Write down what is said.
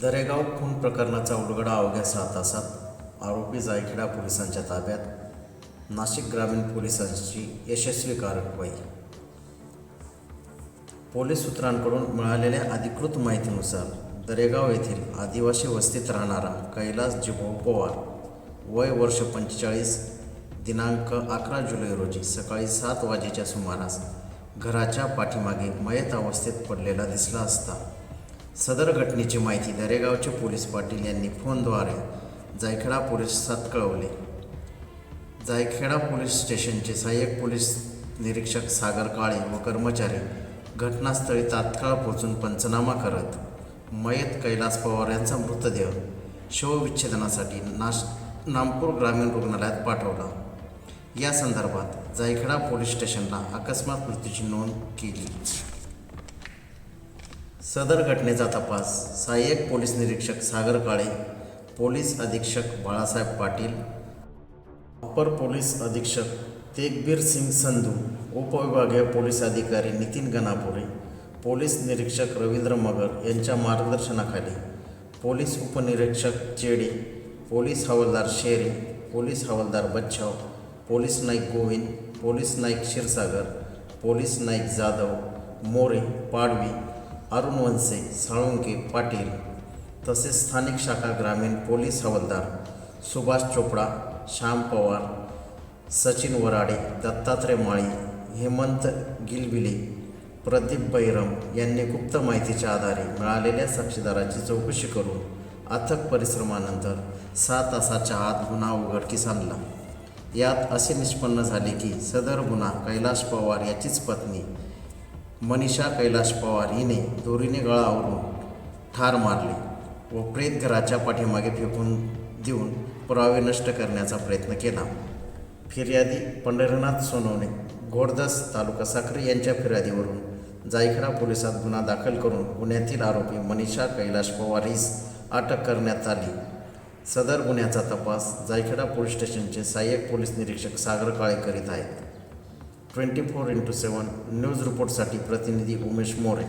दरेगाव खून प्रकरणाचा उलगडा अवघ्या सहा तासात. आरोपी जायखेडा पोलिसांच्या ताब्यात. नाशिक ग्रामीण पोलिसांची यशस्वी कारवाई. पोलीस सूत्रांकडून मिळालेल्या अधिकृत माहितीनुसार दरेगाव येथील आदिवासी वस्तीत राहणारा कैलास जिभाऊ पवार वय वर्ष पंचेचाळीस दिनांक अकरा जुलै रोजी सकाळी सात वाजेच्या सुमारास घराच्या पाठीमागे मयत अवस्थेत पडलेला दिसला असता. सदर घटनेची माहिती दरेगावचे पोलीस पाटील यांनी फोनद्वारे जायखेडा पोलिसात कळवले. जायखेडा पोलीस स्टेशनचे सहाय्यक पोलीस निरीक्षक सागर काळे व कर्मचारी घटनास्थळी तात्काळ पोहोचून पंचनामा करत मयत कैलास पवार यांचा मृतदेह शवविच्छेदनासाठी नाश नामपूर ग्रामीण रुग्णालयात पाठवला. या संदर्भात जायखेडा पोलीस स्टेशनला अकस्मात मृत्यूची नोंद केली. सदर घटनेचा तपास सहाय्यक पोलीस निरीक्षक सागर काळे पोलीस अधीक्षक बाळासाहेब पाटील अपर पोलीस अधीक्षक तेगबीर सिंग संधू उपविभागीय पोलीस अधिकारी नितीन गणापुरे पोलीस निरीक्षक रवींद्र मगर यांच्या मार्गदर्शनाखाली पोलीस उपनिरीक्षक चेडी पोलीस हवालदार शेरे पोलीस हवालदार Bachhav police naik Govind police naik Kshirsagar police naik Jadhav More Padvi Arun Wanse Salunke Patil तसेच स्थानिक शाखा ग्रामीण पोलीस हवालदार सुभाष चोपडा श्याम पवार सचिन वराडे दत्तात्रय माळी हेमंत गिलबिले प्रदीप बैरम यांनी गुप्त माहितीच्या आधारे मिळालेल्या साक्षीदाराची चौकशी करून अथक परिश्रमानंतर सहा तासाच्या आत गुन्हा उघडकीस आणला. यात असे निष्पन्न झाले की सदर गुन्हा कैलाश पवार याचीच पत्नी मनीषा कैलाश पवार हिने दोरीने गळावरून ठार मारले व प्रेत घराच्या पाठीमागे फेकून देऊन पुरावे नष्ट करण्याचा प्रयत्न केला. फिर्यादी पंढरीनाथ सोनवणे घोडदस तालुका साखरे यांच्या फिर्यादीवरून जायखडा पोलिसात गुन्हा दाखल करून गुन्ह्यातील आरोपी मनीषा कैलाश पवार हीस अटक करण्यात आली. सदर गुन्ह्याचा तपास जायखेडा पोलीस स्टेशनचे सहाय्यक पोलीस निरीक्षक सागर काळे करीत आहेत twenty four into seven news रिपोर्टसाठी प्रतिनिधी उमेश मोरे.